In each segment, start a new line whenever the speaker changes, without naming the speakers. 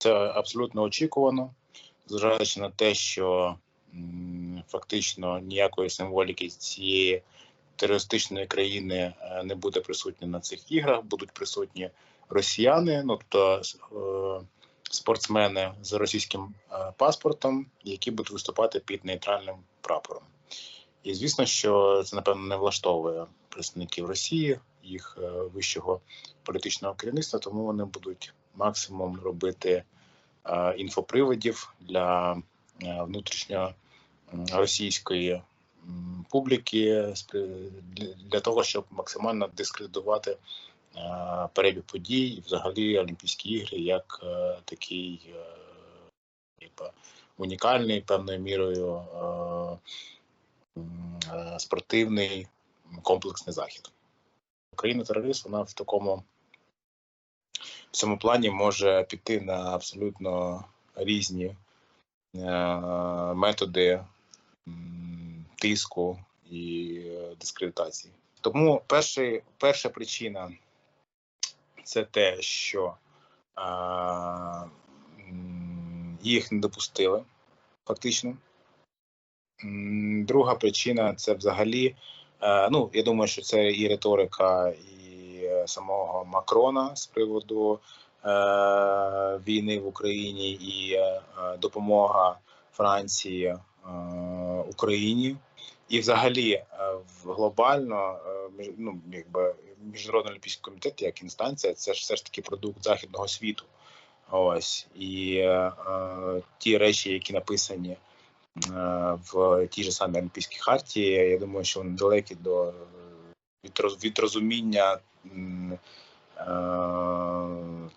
Це абсолютно очікувано, зважаючи на те, що фактично ніякої символіки цієї терористичної країни е, не буде присутні на цих іграх. Будуть присутні росіяни, ну тобто е, спортсмени з російським е, паспортом, які будуть виступати під нейтральним прапором. І звісно, що це напевно не влаштовує представників Росії, їх вищого політичного керівництва, тому вони будуть максимум робити е, інфоприводів для е, внутрішньо російської публіки для- того, щоб максимально дискредитувати е, перебіг подій і взагалі Олімпійські ігри як такий унікальний певною мірою спортивний комплексний захід. Україна терорист, вона в такому в цьому плані може піти на абсолютно різні е, методи тиску і е, дискредитації. Тому перший, перша причина це те, що е, їх не допустили фактично. Друга причина це взагалі. Ну, я думаю, що це і риторика, і самого Макрона з приводу е, війни в Україні і е, допомога Франції е, Україні. І взагалі глобально ну, якби міжнародний олімпійський комітет як інстанція, це ж все ж таки продукт західного світу. Ось і е, ті речі, які написані е, в тій же самій Олімпійській хартії. Я думаю, що вони далекі до від, від розуміння е,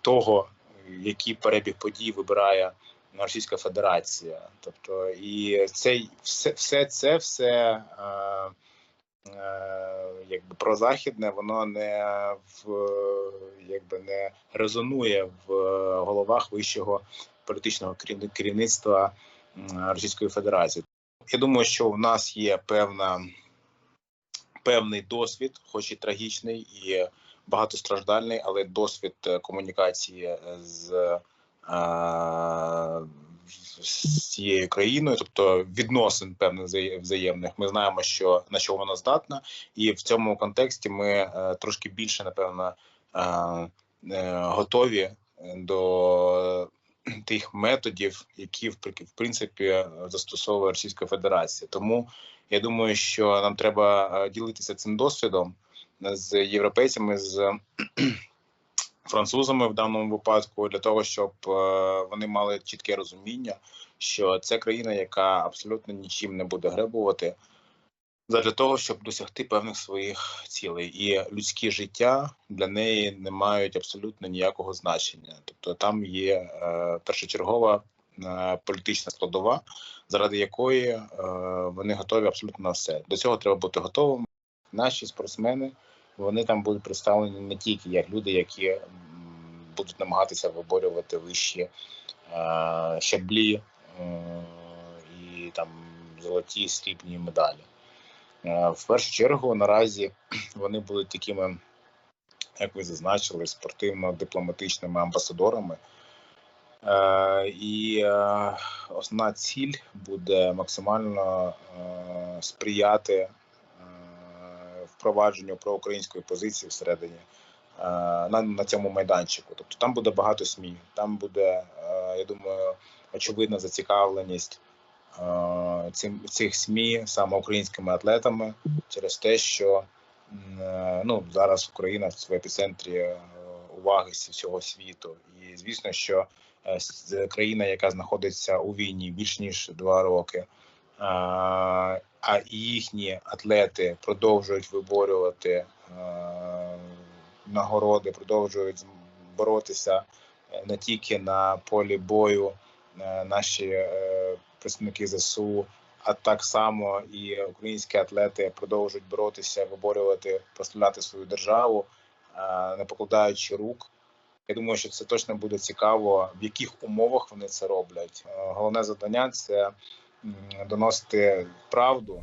того, який перебіг подій вибирає Російська Федерація. Тобто, і цей все, все це все. Е, е, Якби прозахідне, воно не в якби не резонує в головах вищого політичного керівни- керівництва Російської Федерації. Я думаю, що в нас є певна певний досвід, хоч і трагічний, і багатостраждальний, але досвід е, комунікації е, з, е, з цією країною, тобто відносин певних взає- взаємних. Ми знаємо, що на що вона здатна, і в цьому контексті ми е, трошки більше, напевно, е, е, готові до тих методів, які в в принципі застосовує Російська Федерація. Тому я думаю, що нам треба е, ділитися цим досвідом з європейцями, з французами в даному випадку, для того, щоб е, вони мали чітке розуміння, що це країна, яка абсолютно нічим не буде гребувати. Задля того, щоб досягти певних своїх цілей, і людські життя для неї не мають абсолютно ніякого значення. Тобто там є е, першочергова е, політична складова, заради якої е, вони готові абсолютно на все. До цього треба бути готовим. Наші спортсмени вони там будуть представлені не тільки як люди, які будуть намагатися виборювати вищі е, щаблі е, і там золоті срібні медалі. Е, В першу чергу наразі вони будуть такими, як ви зазначили, спортивно-дипломатичними амбасадорами. Е, І е, основна ціль буде максимально сприяти впровадженню проукраїнської позиції всередині на, на цьому майданчику. Тобто там буде багато СМІ, там буде, я думаю, очевидна зацікавленість цих СМІ саме українськими атлетами через те, що е, ну зараз Україна в епіцентрі е, уваги всього світу, і звісно, що е, країна, яка знаходиться у війні більш ніж два роки. е, А їхні атлети продовжують виборювати е, нагороди, продовжують боротися е, не тільки на полі бою, е, наші е, представники ЗСУ, а так само і українські атлети продовжують боротися, виборювати, прославляти свою державу, не покладаючи рук. Я думаю, що це точно буде цікаво, в яких умовах вони це роблять. Е, Головне завдання це доносити правду.